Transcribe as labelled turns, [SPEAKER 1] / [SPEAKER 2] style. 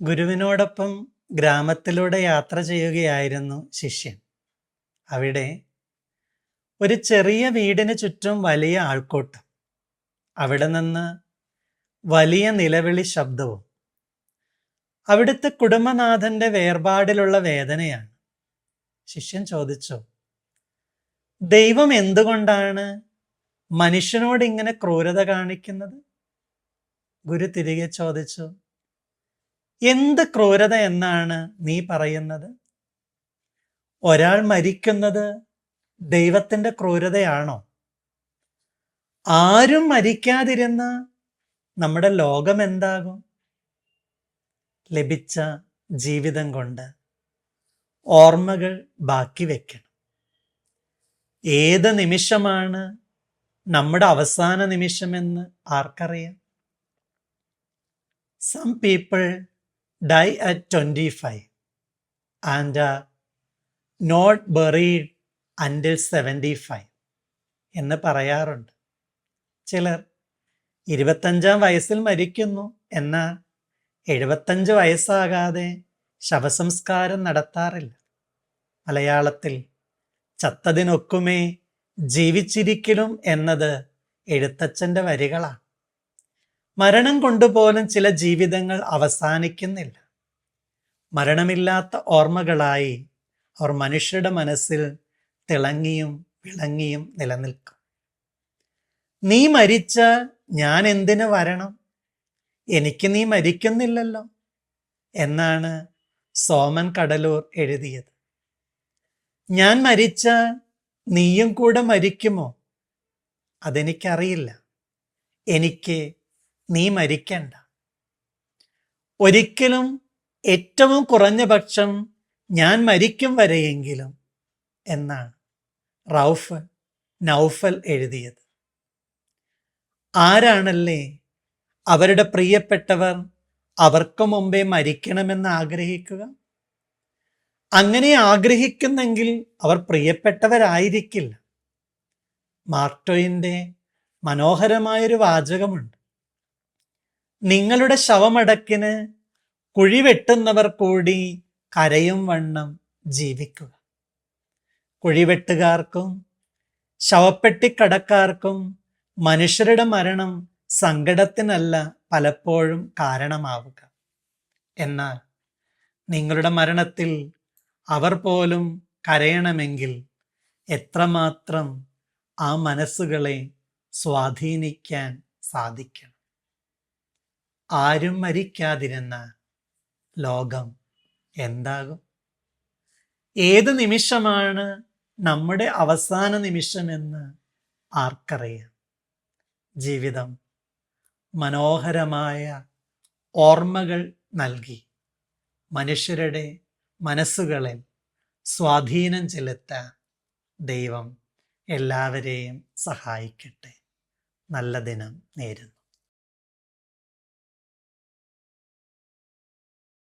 [SPEAKER 1] ഗുരുവിനോടൊപ്പം ഗ്രാമത്തിലൂടെ യാത്ര ചെയ്യുകയായിരുന്നു ശിഷ്യൻ. അവിടെ ഒരു ചെറിയ വീടിന് ചുറ്റും വലിയ ആൾക്കൂട്ടം. അവിടെ നിന്ന് വലിയ നിലവിളി ശബ്ദവും അവിടുത്തെ കുടുംബനാഥന്റെ വേർപാടിലുള്ള വേദനയാണ്. ശിഷ്യൻ ചോദിച്ചു ദൈവം എന്തുകൊണ്ടാണ് മനുഷ്യനോട് ഇങ്ങനെ ക്രൂരത കാണിക്കുന്നത്? ഗുരു തിരികെ ചോദിച്ചു എന്ത് ക്രൂരത എന്നാണ് നീ പറയുന്നത്? ഒരാൾ മരിക്കുന്നത് ദൈവത്തിന്റെ ക്രൂരതയാണോ? ആരും മരിക്കാതിരുന്ന നമ്മുടെ ലോകം എന്താകും? ലഭിച്ച ജീവിതം കൊണ്ട് ഓർമ്മകൾ ബാക്കി വെക്കണം. ഏത് നിമിഷമാണ് നമ്മുടെ അവസാന നിമിഷമെന്ന് ആർക്കറിയാം? Some people die at twenty five and not until seventy five എന്ന് പറയാറുണ്ട്. ചിലർ ഇരുപത്തഞ്ചാം വയസ്സിൽ മരിക്കുന്നു എന്നാൽ എഴുപത്തഞ്ച് വയസ്സാകാതെ ശവസംസ്കാരം നടത്താറില്ല. മലയാളത്തിൽ ചത്തതിനൊക്കുമേ ജീവിച്ചിരിക്കലും എന്നത് എഴുത്തച്ഛന്റെ വരികളാണ്. മരണം കൊണ്ടുപോലും ചില ജീവിതങ്ങൾ അവസാനിക്കുന്നില്ല. മരണമില്ലാത്ത ഓർമ്മകളായി അവർ മനുഷ്യരുടെ മനസ്സിൽ തിളങ്ങിയും വിളങ്ങിയും നിലനിൽക്കും. നീ മരിച്ച ഞാൻ എന്തിനു വരണം? എനിക്ക് നീ മരിക്കുന്നില്ലല്ലോ എന്നാണ് സോമൻ കടലൂർ എഴുതിയത്. ഞാൻ മരിച്ച നീയും കൂടെ മരിക്കുമോ? അതെനിക്കറിയില്ല. എനിക്ക് നീ മരിക്കണ്ട. ഒരിക്കലും ഏറ്റവും കുറഞ്ഞ പക്ഷം ഞാൻ മരിക്കും വരെയെങ്കിലും എന്നാണ് റൌഫ് നൗഫൽ എഴുതിയത്. ആരാണല്ലേ അവരുടെ പ്രിയപ്പെട്ടവർ അവർക്ക് മുമ്പേ മരിക്കണമെന്ന് ആഗ്രഹിക്കുക? അങ്ങനെ ആഗ്രഹിക്കുന്നെങ്കിൽ അവർ പ്രിയപ്പെട്ടവരായിരിക്കില്ല. മാർട്ടോയിന്റെ മനോഹരമായൊരു വാചകമുണ്ട്. നിങ്ങളുടെ ശവമടക്കിന് കുഴിവെട്ടുന്നവർ കൂടി കരയും വണ്ണം ജീവിക്കുക. കുഴിവെട്ടുകാർക്കും ശവപ്പെട്ടിക്കടക്കാർക്കും മനുഷ്യരുടെ മരണം സങ്കടത്തിനല്ല പലപ്പോഴും കാരണമാവുക. എന്നാൽ നിങ്ങളുടെ മരണത്തിൽ അവർ പോലും കരയണമെങ്കിൽ എത്രമാത്രം ആ മനസ്സുകളെ സ്വാധീനിക്കാൻ സാധിക്കണം. ആരും മരിക്കാതിരുന്ന ലോകം എന്താകും? ഏത് നിമിഷമാണ് നമ്മുടെ അവസാന നിമിഷമെന്ന് ആർക്കറിയാം? ജീവിതം മനോഹരമായ ഓർമ്മകൾ നൽകി. മനുഷ്യരുടെ മനസ്സുകളിൽ സ്വാധീനം ചെലുത്താൻ ദൈവം എല്ലാവരെയും സഹായിക്കട്ടെ. നല്ല ദിനം നേരുന്നു.